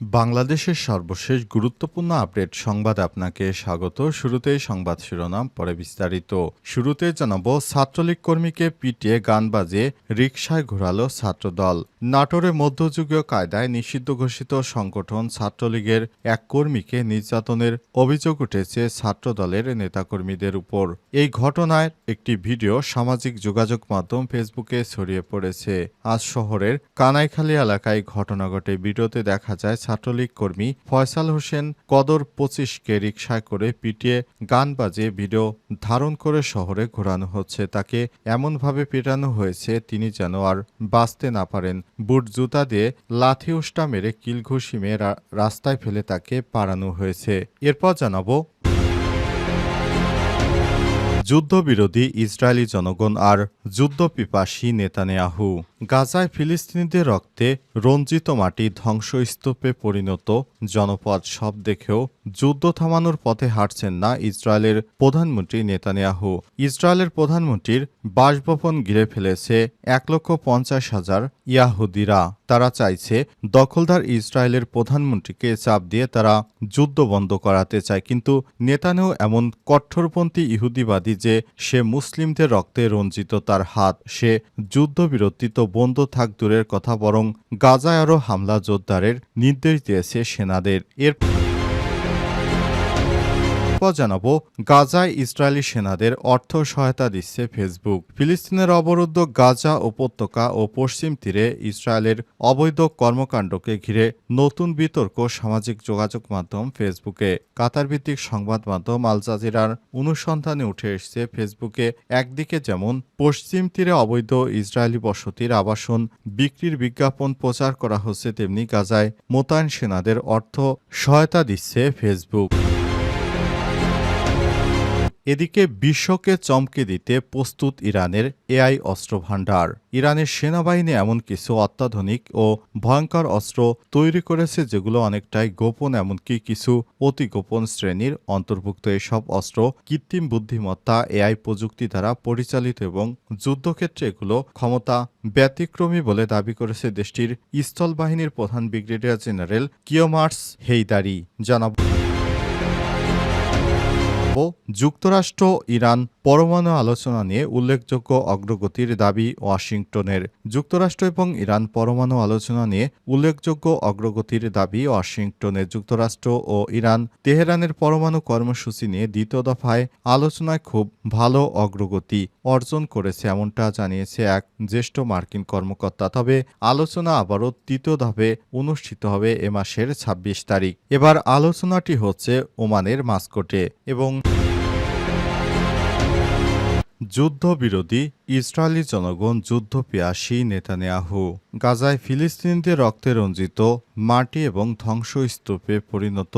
বাংলাদেশের সর্বশেষ গুরুত্বপূর্ণ আপডেট সংবাদ আপনাকে স্বাগত। শুরুতেই সংবাদ শিরোনাম, পরে বিস্তারিত। শুরুতে জানাব, ছাত্রলীগ কর্মীকে পিটিয়ে গান বাজিয়ে রিকশায় ঘোরালো ছাত্রদল। নাটোরে মধ্যযুগীয় কায়দায় নিষিদ্ধ ঘোষিত সংগঠন ছাত্রলীগের এক কর্মীকে নির্যাতনের অভিযোগ উঠেছে ছাত্রদলের নেতাকর্মীদের উপর। এই ঘটনায় একটি ভিডিও সামাজিক যোগাযোগ মাধ্যম ফেসবুকে ছড়িয়ে পড়েছে। আজ শহরের কানাইখালী এলাকায় ঘটনা ঘটে। ভিডিওতে দেখা যায় ছাত্রলীগ কর্মী ফয়সাল হোসেন কদর পঁচিশকে রিকশায় করে পিটিয়ে গান বাজিয়ে ভিডিও ধারণ করে শহরে ঘোরানো হচ্ছে। তাকে এমনভাবে পেটানো হয়েছে, তিনি যেন আর বাঁচতে না পারেন। বুট জুতা দিয়ে লাথি উষ্টা মেরে কিল ঘুষি মেরে রা- রাস্তায় ফেলে তাকে পাড়ানো হয়েছে। এরপর জানাব, যুদ্ধবিরোধী ইসরায়েলি জনগণ আর যুদ্ধপিপাসী নেতানিয়াহু। গাজায় ফিলিস্তিনিদের রক্তে রঞ্জিত মাটি ধ্বংসস্তূপে পরিণত। জনপদ সব দেখেও যুদ্ধ থামানোর পথে হাঁটছেন না ইসরায়েলের প্রধানমন্ত্রী নেতানিয়াহু। ইসরায়েলের প্রধানমন্ত্রীর বাসভবন ঘিরে ফেলেছে এক লক্ষ পঞ্চাশ হাজার ইয়াহুদিরা। তারা চাইছে দখলদার ইসরায়েলের প্রধানমন্ত্রীকে চাপ দিয়ে তারা যুদ্ধ বন্ধ করাতে চায়। কিন্তু নেতানেও এমন কঠোরপন্থী ইহুদিবাদী যে সে মুসলিমদের রক্তে রঞ্জিত তার হাত। সে যুদ্ধবিরতি তো বন্ধ থাক দূরের কথা বরং গাজায় আরও হামলা জোরদারের নির্দেশ দিয়েছে সেনাদের। এর এরপর জানাব, গাজায় ইসরায়েলি সেনাদের অর্থ সহায়তা দিচ্ছে ফেসবুক। ফিলিস্তিনের অবরুদ্ধ গাজা উপত্যকা ও পশ্চিম তীরে ইসরায়েলের অবৈধ কর্মকাণ্ডকে ঘিরে নতুন বিতর্ক সামাজিক যোগাযোগ মাধ্যম ফেসবুকে। কাতার ভিত্তিক সংবাদ মাধ্যম আল জাজিরার অনুসন্ধানে উঠে এসেছে, ফেসবুকে একদিকে যেমন পশ্চিম তীরে অবৈধ ইসরায়েলি বসতির আবাসন বিক্রির বিজ্ঞাপন প্রচার করা হচ্ছে, তেমনি গাজায় মোতায়েন সেনাদের অর্থ সহায়তা দিচ্ছে ফেসবুক। এদিকে বিশ্বকে চমকে দিতে প্রস্তুত ইরানের এআই অস্ত্র ভাণ্ডার ইরানের সেনাবাহিনী এমন কিছু অত্যাধুনিক ও ভয়ঙ্কর অস্ত্র তৈরি করেছে যেগুলো অনেকটাই গোপন, এমনকি কিছু অতি গোপন শ্রেণির অন্তর্ভুক্ত। এসব অস্ত্র কৃত্রিম বুদ্ধিমত্তা, এআই প্রযুক্তি দ্বারা পরিচালিত এবং যুদ্ধক্ষেত্রে এগুলো ক্ষমতা ব্যতিক্রমী বলে দাবি করেছে দেশটির স্থলবাহিনীর প্রধান ব্রিগেডিয়ার জেনারেল কিওমার্স হেইদারি। জানাব যুক্তরাষ্ট্র, ইরান পরমাণু আলোচনা নিয়ে উল্লেখযোগ্য অগ্রগতির দাবি ওয়াশিংটনের। যুক্তরাষ্ট্র এবং ইরান পরমাণু আলোচনা নিয়ে উল্লেখযোগ্য অগ্রগতির দাবি ওয়াশিংটনের যুক্তরাষ্ট্র ও ইরান তেহরানের পরমাণু কর্মসূচি নিয়ে দ্বিতীয় দফায় আলোচনায় খুব ভালো অগ্রগতি অর্জন করেছে এমনটা জানিয়েছে এক জ্যেষ্ঠ মার্কিন কর্মকর্তা। তবে আলোচনা আবারও তৃতীয় ধাপে অনুষ্ঠিত হবে এ মাসের ২৬ তারিখ। এবার আলোচনাটি হচ্ছে ওমানের মাস্কোটে এবং যুদ্ধবিরোধী ইসরায়েলি জনগণ যুদ্ধ পিয়াসী নেতানিয়াহু। গাজায় ফিলিস্তিনিদের রক্তে রঞ্জিত মাটি এবং ধ্বংসস্তূপে পরিণত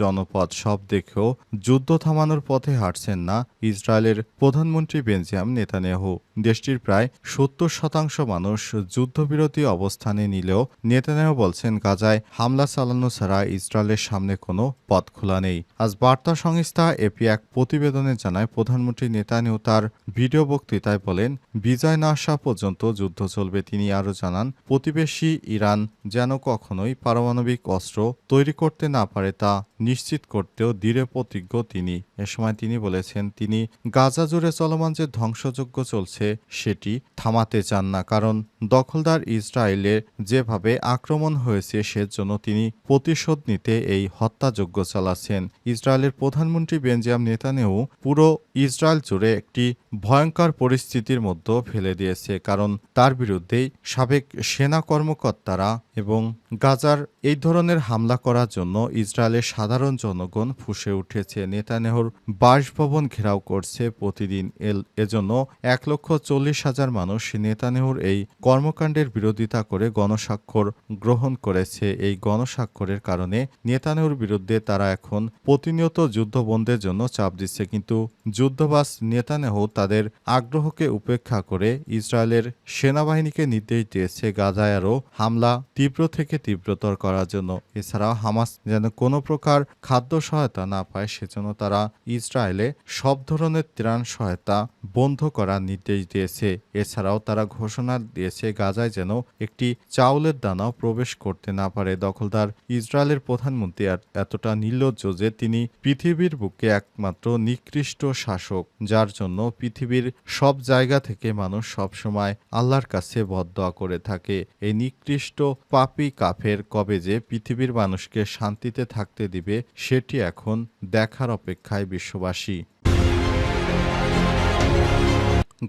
জনপদ সব দেখেও যুদ্ধ থামানোর পথে হাঁটছেন না ইসরায়েলের প্রধানমন্ত্রী বেঞ্জিয়াম নেতানিয়াহু। দেশটির প্রায় সত্তর শতাংশ মানুষ যুদ্ধবিরতি অবস্থানে নিলেও নেতানিয়াহু বলছেন, গাজায় হামলা চালানো ছাড়া ইসরায়েলের সামনে কোনো পথ খোলা নেই। আজ বার্তা সংস্থা এপি এক প্রতিবেদনে জানায়, প্রধানমন্ত্রী নেতানিয়াহু তার ভিডিও বক্তৃতায় বলেন বিজয় না আসা পর্যন্ত যুদ্ধ চলবে, তিনি আরও জানান, প্রতিবেশী ইরান যেন কখনোই পারমাণবিক অস্ত্র তৈরি করতে না পারে তা নিশ্চিত করতেও দৃঢ় প্রতিজ্ঞ তিনি। এ সময় তিনি বলেছেন, তিনি গাজা জুড়ে চলমান যে ধ্বংসযজ্ঞ চলছে, সেটি থামাতে চান না, কারণ দখলদার ইসরায়েলের যেভাবে আক্রমণ হয়েছে, সেজন্য তিনি প্রতিশোধ নিতে এই হত্যাযজ্ঞ চালাচ্ছেন। ইসরায়েলের প্রধানমন্ত্রী বেঞ্জিয়াম নেতানেও পুরো ইসরায়েল জুড়ে একটি ভয়ঙ্কর পরিস্থিতির মধ্যে ফেলে দিয়েছে কারণ তার বিরুদ্ধেই সাবেক সেনা কর্মকর্তারা এবং গাজার এই ধরনের হামলা করার জন্য ইসরায়েলের সাধারণ জনগণ ফুসে উঠেছে। নেতানেহর বাসভবন ঘেরাও করছে প্রতিদিন এল এজন্য এক লক্ষ চল্লিশ হাজার মানুষ নেতানেহর এই কর্মকাণ্ডের বিরোধিতা করে গণস্বাক্ষর গ্রহণ করেছে। এই গণস্বাক্ষরের কারণে নেতানেহর বিরুদ্ধে তারা এখন প্রতিনিয়ত যুদ্ধবন্ধের জন্য চাপ দিচ্ছে। কিন্তু যুদ্ধবাস নেতানেহ তাদের আগ্রহকে উপেক্ষা করে ইসরায়েলের সেনাবাহিনীকে নির্দেশ দিয়েছে। গাজায় আরও হামলা তীব্র থেকে তীব্রতর করার জন্য। এছাড়াও হামাস যেন কোনো প্রকার খাদ্য সহায়তা না পায়, সেজন্য তারা ইসরায়েলে সব ধরনের ত্রাণ সহায়তা বন্ধ করার নির্দেশ দিয়েছে। এছাড়াও তারা ঘোষণা দিয়েছে, গাজায় যেন একটি চাউলের দানাও প্রবেশ করতে না পারে। দখলদার ইসরায়েলের প্রধানমন্ত্রী এত- এতটা নির্লজ্জ যে তিনি পৃথিবীর বুকে একমাত্র নিকৃষ্ট শাসক, যার জন্য পৃথিবীর সব জায়গা থেকে মানুষ সবসময় আল্লাহর কাছে বদদোয়া করে থাকে। এই নিকৃষ্ট পাপি পাপী কাফের কবে যে পৃথিবীর মানুষকে শান্তিতে থাকতে দিবে সেটি এখন দেখার অপেক্ষায় বিশ্ববাসী।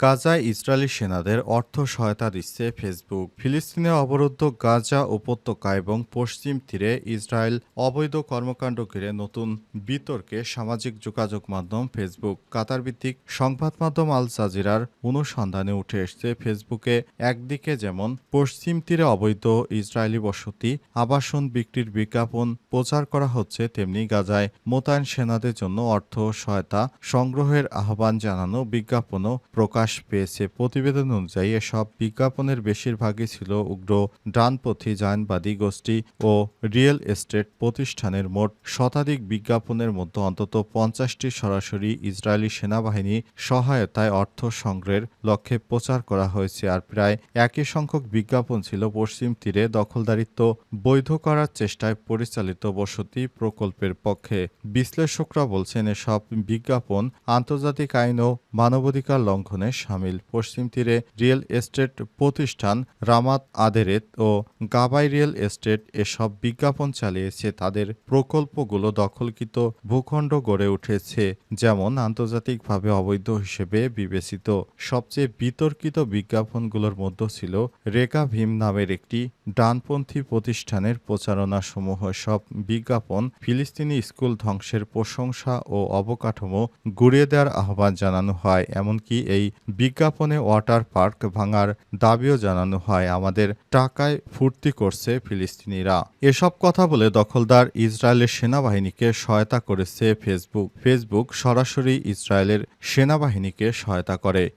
গাজায় ইসরায়েলি সেনাদের অর্থ সহায়তা দিচ্ছে ফেসবুক। ফিলিস্তিনে অবরুদ্ধ গাজা উপত্যকা এবং পশ্চিম তীরে ইসরায়েল অবৈধ কর্মকাণ্ড ঘিরে নতুন বিতর্কে সামাজিক যোগাযোগ মাধ্যম ফেসবুক। কাতার ভিত্তিক সংবাদ মাধ্যম আল জাজিরার অনুসন্ধানে উঠে এসছে, ফেসবুকে একদিকে যেমন পশ্চিম তীরে অবৈধ ইসরায়েলি বসতি, আবাসন বিক্রির বিজ্ঞাপন প্রচার করা হচ্ছে, তেমনি গাজায় মোতায়েন সেনাদের জন্য অর্থ সহায়তা সংগ্রহের আহ্বান জানানো, বিজ্ঞাপনও প্রকাশ পেয়েছে। প্রতিবেদন অনুযায়ী এসব বিজ্ঞাপনের বেশিরভাগই ছিল উগ্র ডানপন্থী, জায়নবাদী গোষ্ঠী ও রিয়েল এস্টেট প্রতিষ্ঠানের মোট শতাধিক বিজ্ঞাপনের মধ্যে অন্তত পঞ্চাশটি সরাসরি ইসরায়েলি সেনাবাহিনী সহায়তায় অর্থ সংগ্রহের লক্ষ্যে প্রচার করা হয়েছে আর প্রায় একই সংখ্যক বিজ্ঞাপন ছিল পশ্চিম তীরে দখলদারিত্ব বৈধ করার চেষ্টায় পরিচালিত বসতি প্রকল্পের পক্ষে। বিশ্লেষকরা বলছেন, এসব বিজ্ঞাপন আন্তর্জাতিক আইন ও মানবাধিকার লঙ্ঘনে সামিল পশ্চিম তীরে রিয়েল এস্টেট প্রতিষ্ঠান রামাত আদেরেত ও গাবাই রিয়েল এস্টেট এসব বিজ্ঞাপন চালিয়েছে। তাদের প্রকল্পগুলো দখলকৃত ভূখণ্ড গড়ে উঠেছে, যেমন আন্তর্জাতিকভাবে অবৈধ হিসেবে বিবেচিত। সবচেয়ে বিতর্কিত বিজ্ঞাপনগুলোর মধ্যে ছিল রেকা ভীম নামের একটি ডানপন্থী প্রতিষ্ঠানের প্রচারণা সমূহ সব বিজ্ঞাপন ফিলিস্তিনি স্কুল ধ্বংসের প্রশংসা ও অবকাঠামো গুড়িয়ে দেওয়ার আহ্বান জানানো হয়। এমনকি এই বিজ্ঞাপনে ওয়াটার পার্ক ভাঙার দাবিও জানানো হয়। আমাদের টাকায় ফুর্তি করছে ফিলিস্তিনিরা। এসব কথা বলে দখলদার ইসরায়েলের সেনাবাহিনীকে সহায়তা করেছে ফেসবুক। ফেসবুক সরাসরি ইসরায়েলের সেনাবাহিনীকে সহায়তা করে।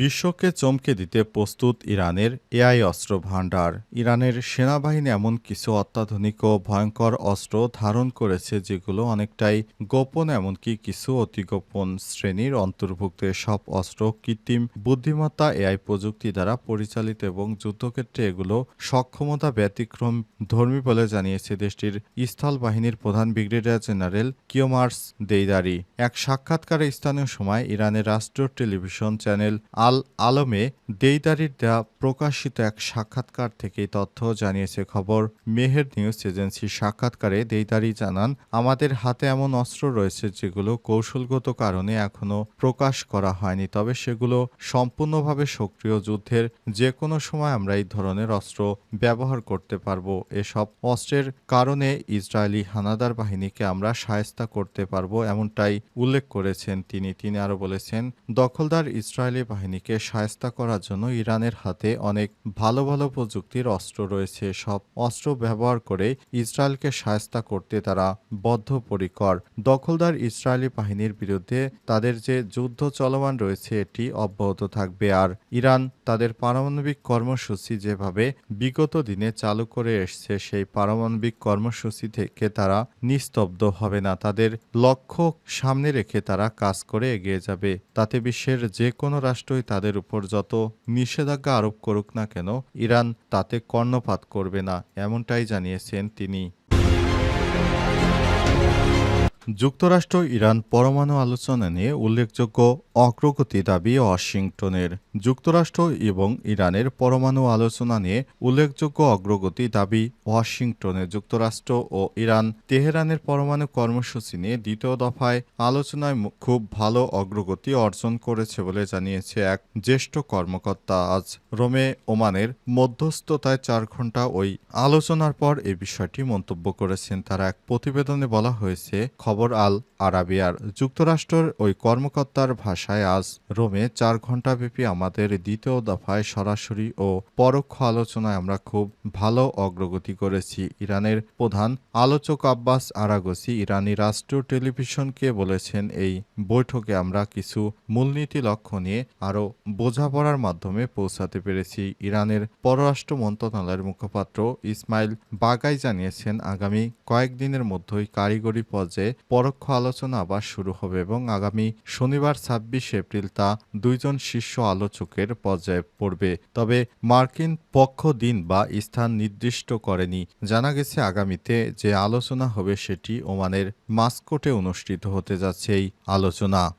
বিশ্বকে চমকে দিতে প্রস্তুত ইরানের এআই অস্ত্র ভাণ্ডার ইরানের সেনাবাহিনী এমন কিছু অত্যাধুনিক ও ভয়ঙ্কর অস্ত্র ধারণ করেছে যেগুলো অনেকটাই গোপন, এমনকি কিছু অতি গোপন শ্রেণির অন্তর্ভুক্ত। সব অস্ত্র কৃত্রিম বুদ্ধিমত্তা, এআই প্রযুক্তি দ্বারা পরিচালিত এবং যুদ্ধক্ষেত্রে এগুলো সক্ষমতা ব্যতিক্রম ধর্মী বলে জানিয়েছে দেশটির স্থল বাহিনীর প্রধান ব্রিগেডিয়ার জেনারেল কিওমার্স দেইদারি। এক সাক্ষাৎকারে স্থানীয় সময় ইরানের রাষ্ট্রীয় টেলিভিশন চ্যানেল আল আলমে দেইদারির দেয়া প্রকাশিত এক সাক্ষাৎকার থেকে তথ্য জানিয়েছে খবর। মেহের নিউজ এজেন্সি সাক্ষাৎকারে দেইদারি জানান, আমাদের হাতে এমন অস্ত্র রয়েছে যেগুলো কৌশলগত কারণে এখনও প্রকাশ করা হয়নি, তবে সেগুলো সম্পূর্ণভাবে সক্রিয় যুদ্ধের যে কোনো সময় আমরা এই ধরনের অস্ত্র ব্যবহার করতে পারব। এসব অস্ত্রের কারণে ইসরায়েলি হানাদার বাহিনীকে আমরা সায়স্তা করতে পারব, এমনটাই উল্লেখ করেছেন তিনি। তিনি আরও বলেছেন, দখলদার ইসরায়েলি বাহিনীকে সায়স্তা করার জন্য ইরানের হাতে অনেক ভালো ভালো প্রযুক্তির অস্ত্র রয়েছে। সব অস্ত্র ব্যবহার করে ইসরায়েলকে সায়স্তা করতে তারা বদ্ধপরিকর। দখলদার ইসরায়েলি বাহিনীর বিরুদ্ধে তাদের যে যুদ্ধ চলমান রয়েছে, এটি অব্যাহত থাকবে। আর ইরান তাদের পারমাণবিক কর্মসূচি যেভাবে বিগত দিনে চালু করে এসছে, সেই পারমাণবিক কর্মসূচি থেকে তারা নিস্তব্ধ হবে না। তাদের লক্ষ্য সামনে রেখে তারা কাজ করে এগিয়ে যাবে। তাতে বিশ্বের যে কোনো রাষ্ট্রই তাদের উপর যত নিষেধাজ্ঞা আরোপ করুক না কেন, ইরান তাতে কর্ণপাত করবে না, এমনটাই জানিয়েছেন তিনি। যুক্তরাষ্ট্র ইরান পরমাণু আলোচনা নিয়ে উল্লেখযোগ্য অগ্রগতি দাবি ওয়াশিংটনের। যুক্তরাষ্ট্র এবং ইরানের পরমাণু আলোচনা নিয়ে উল্লেখযোগ্য অগ্রগতি দাবি ওয়াশিংটনে। যুক্তরাষ্ট্র ও ইরান তেহরানের পরমাণু কর্মসূচি নিয়ে দ্বিতীয় দফায় আলোচনায় খুব ভালো অগ্রগতি অর্জন করেছে বলে জানিয়েছে এক জ্যেষ্ঠ কর্মকর্তা। আজ রোমে ওমানের মধ্যস্থতায় চার ঘণ্টা ওই আলোচনার পর এ বিষয়টি মন্তব্য করেছেন। তারা এক প্রতিবেদনে বলা হয়েছে খবর আল আরাবিয়ার। যুক্তরাষ্ট্রের ওই কর্মকর্তার ভাষায় আজ রোমে চার ঘণ্টাব্যাপী আমাদের দ্বিতীয় দফায় সরাসরি ও পরোক্ষ আলোচনায় আমরা খুব ভালো অগ্রগতি করেছি। ইরানের প্রধান আলোচক আব্বাস আরাগসি ইরানি রাষ্ট্রীয় টেলিভিশনকে বলেছেন, এই বৈঠকে আমরা কিছু মূলনীতি লক্ষ্য নিয়ে আরও বোঝাপড়ার মাধ্যমে পৌঁছাতে পেরেছি। ইরানের পররাষ্ট্র মন্ত্রণালয়ের মুখপাত্র ইসমাইল বাগাই জানিয়েছেন, আগামী কয়েকদিনের মধ্যেই কারিগরি পর্যায়ে পরোক্ষ আলোচনা আবার শুরু হবে এবং আগামী শনিবার ছাব্বিশ এপ্রিল তা দুইজন শীর্ষ আলোচকের পর্যায়ে পড়বে। তবে মার্কিন পক্ষ দিন বা স্থান নির্দিষ্ট করেনি। জানা গেছে আগামীতে যে আলোচনা হবে সেটি ওমানের মাস্কোটে অনুষ্ঠিত হতে যাচ্ছে এই আলোচনা।